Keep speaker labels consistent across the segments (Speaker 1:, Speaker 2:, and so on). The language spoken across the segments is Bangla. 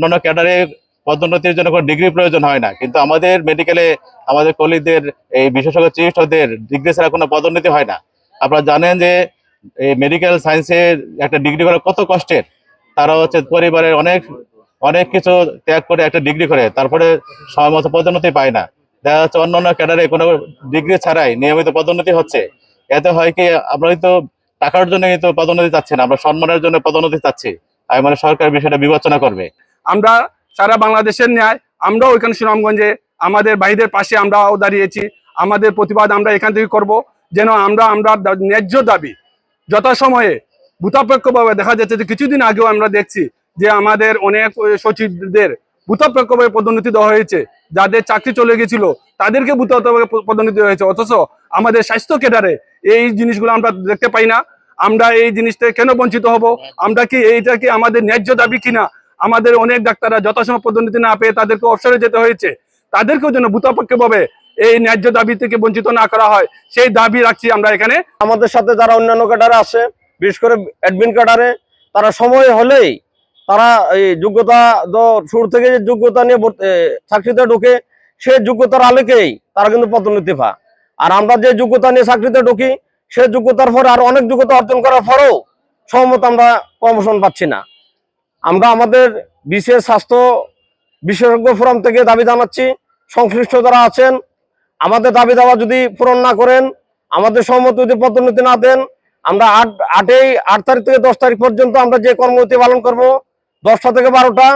Speaker 1: অন্যান্য ক্যাডারে পদোন্নতির জন্য কোনো ডিগ্রি প্রয়োজন হয় না। কিন্তু আমাদের মেডিকেলে আমাদের কলিগদের এই বিশেষজ্ঞ চিকিৎসকদের ডিগ্রি ছাড়া কোনো পদোন্নতি হয় না। আপনারা জানেন যে এই মেডিকেল সায়েন্সের একটা ডিগ্রি করা কত কষ্টের? তারা হচ্ছে পরিবারের অনেক অনেক কিছু ত্যাগ করে একটা ডিগ্রি করে, তারপরে সময় মতো পদোন্নতি পায় না। দেখা যাচ্ছে অন্য অন্য ক্যাডারে কোনো ডিগ্রি ছাড়াই নিয়মিত পদোন্নতি হচ্ছে। এতে হয় কি, আমরা তো টাকার জন্য কিন্তু পদোন্নতি চাচ্ছি না, আমরা সম্মানের জন্য পদোন্নতি চাচ্ছি। আমি মানে সরকার বিষয়টা বিবেচনা করবে।
Speaker 2: আমরা সারা বাংলাদেশের ন্যায় আমরাও এখানে সুনামগঞ্জে, আমাদের ভাইদের পাশে আমরাও দাঁড়িয়েছি। আমাদের প্রতিবাদ আমরা এখান থেকে করব। যেন আমরা আমরা ন্যায্য দাবি। যথাসময়ে ভূতাপেক্ষভাবে দেখা যাচ্ছে যে কিছুদিন আগেও আমরা দেখছি যে আমাদের অনেক সচিবদের ভূতাপেক্ষভাবে পদোন্নতি দেওয়া হয়েছে। যাদের চাকরি চলে গেছিল, তাদেরকে ভূতাপেক্ষভাবে পদোন্নতি হয়েছে। অথচ আমাদের স্বাস্থ্য কেডারে এই জিনিসগুলো আমরা দেখতে পাই না। আমরা এই জিনিসটা কেন বঞ্চিত হব? আমরা কি এইটা কি আমাদের ন্যায্য দাবি কিনা? আমাদের অনেক ডাক্তাররা যথাসময় পদোন্নতি না পেয়ে তাদেরকে অবসরে যেতে হয়েছে। তাদেরকেও যেন ভূতাপক্ষভাবে এই ন্যায্য দাবি থেকে বঞ্চিত না করা হয়, সেই দাবি রাখছি আমরা এখানে।
Speaker 3: আমাদের সাথে যারা অন্যান্য ক্যাডারে আসে, বিশেষ করে অ্যাডমিন ক্যাডারে, তারা সময় হলেই তারা এই যোগ্যতা শুরু থেকে যে যোগ্যতা নিয়ে চাকরিতে ঢুকে, সে যোগ্যতার আলোকেই তারা কিন্তু পদোন্নতি পায়। আর আমরা যে যোগ্যতা নিয়ে চাকরিতে ঢুকি সেই যোগ্যতার পরে আর অনেক যোগ্যতা অর্জন করার পরেও সম্মত আমরা প্রমোশন পাচ্ছি না। আমরা আমাদের বিশেষ স্বাস্থ্য বিশেষজ্ঞ ফোরাম থেকে দাবি জানাচ্ছি, সংশ্লিষ্ট যারা আছেন, আমাদের দাবি দাওয়া যদি পূরণ না করেন, আমাদের সহমত যদি পদোন্নতি না দেন, আমরা আট, আটেই, আট তারিখ থেকে দশ তারিখ পর্যন্ত আমরা যে কর্মবিরতি পালন করব, দশটা থেকে বারোটা,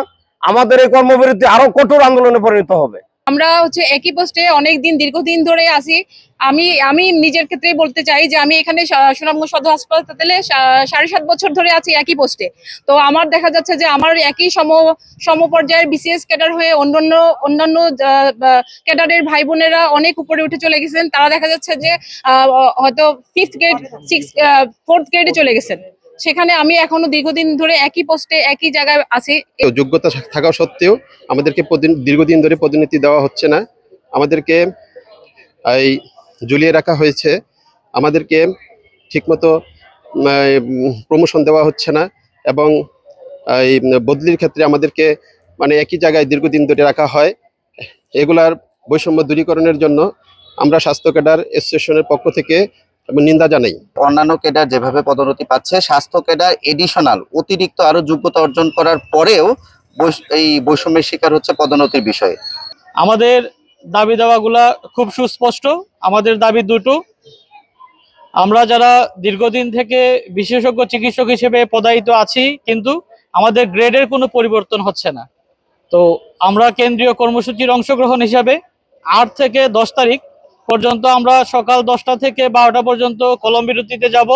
Speaker 3: আমাদের এই কর্মবিরতি আরও কঠোর আন্দোলনে পরিণত হবে।
Speaker 4: আমরা হচ্ছে একই পোস্টে অনেক দিন দীর্ঘদিন ধরে আছি। আমি আমি নিজের ক্ষেত্রে বলতে চাই যে আমি এখানে সুনামগঞ্জ সদর হাসপাতালে সাড়ে সাত বছর ধরে আছি একই পোস্টে তো আমার দেখা যাচ্ছে যে আমার একই সম, সমপর্যায়ের বিসিএস ক্যাডার হয়ে অন্যান্য অন্যান্য ক্যাডারের ভাই বোনেরা অনেক উপরে উঠে চলে গেছেন। তারা দেখা যাচ্ছে যে হয়তো ফিফথ গ্রেড সিক্স ফোর্থ গ্রেডে চলে গেছেন। সেখানে আমি এখনও দীর্ঘদিন ধরে একই পোস্টে একই জায়গায় আছি।
Speaker 5: যোগ্যতা থাকা সত্ত্বেও আমাদেরকে দীর্ঘদিন ধরে পদোন্নতি দেওয়া হচ্ছে না। আমাদেরকে, এই, ঝুলিয়ে রাখা হয়েছে। আমাদেরকে ঠিকমতো প্রমোশন দেওয়া হচ্ছে না এবং, এই, বদলির ক্ষেত্রে আমাদেরকে মানে একই জায়গায় দীর্ঘদিন ধরে রাখা হয়। এগুলার বৈষম্য দূরীকরণের জন্য আমরা স্বাস্থ্য ক্যাডার অ্যাসোসিয়েশনের পক্ষ থেকে নিন্দা জানাই।
Speaker 6: অন্যান্য ক্যাডার যেভাবে পদোন্নতি পাচ্ছে স্বাস্থ্য ক্যাডার এডিশনাল অতিরিক্ত আরও যোগ্যতা অর্জন করার পরেও বৈষ- এই বৈষম্যের শিকার হচ্ছে পদোন্নতির বিষয়ে।
Speaker 7: আমাদের দাবি দাওয়াগুলা খুব সুস্পষ্ট আমাদের দাবি দুটো। আমরা যারা দীর্ঘদিন থেকে বিশেষজ্ঞ চিকিৎসক হিসেবে পদায়িত আছি কিন্তু আমাদের গ্রেডের কোনো পরিবর্তন হচ্ছে না। তো আমরা কেন্দ্রীয় কর্মসূচির অংশগ্রহণ হিসাবে আট থেকে দশ তারিখ পর্যন্ত আমরা সকাল দশটা থেকে বারোটা পর্যন্ত কলম বিরতিতে যাব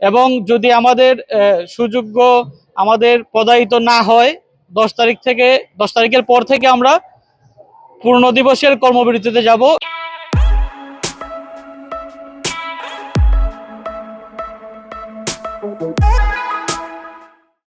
Speaker 7: এবং যদি আমাদের সুযোগ্য আমাদের পদায়িত না হয়, দশ তারিখ থেকে, দশ তারিখের পর থেকে আমরা পূর্ণ দিবসের কর্মবিরতিতে যাব Thank you.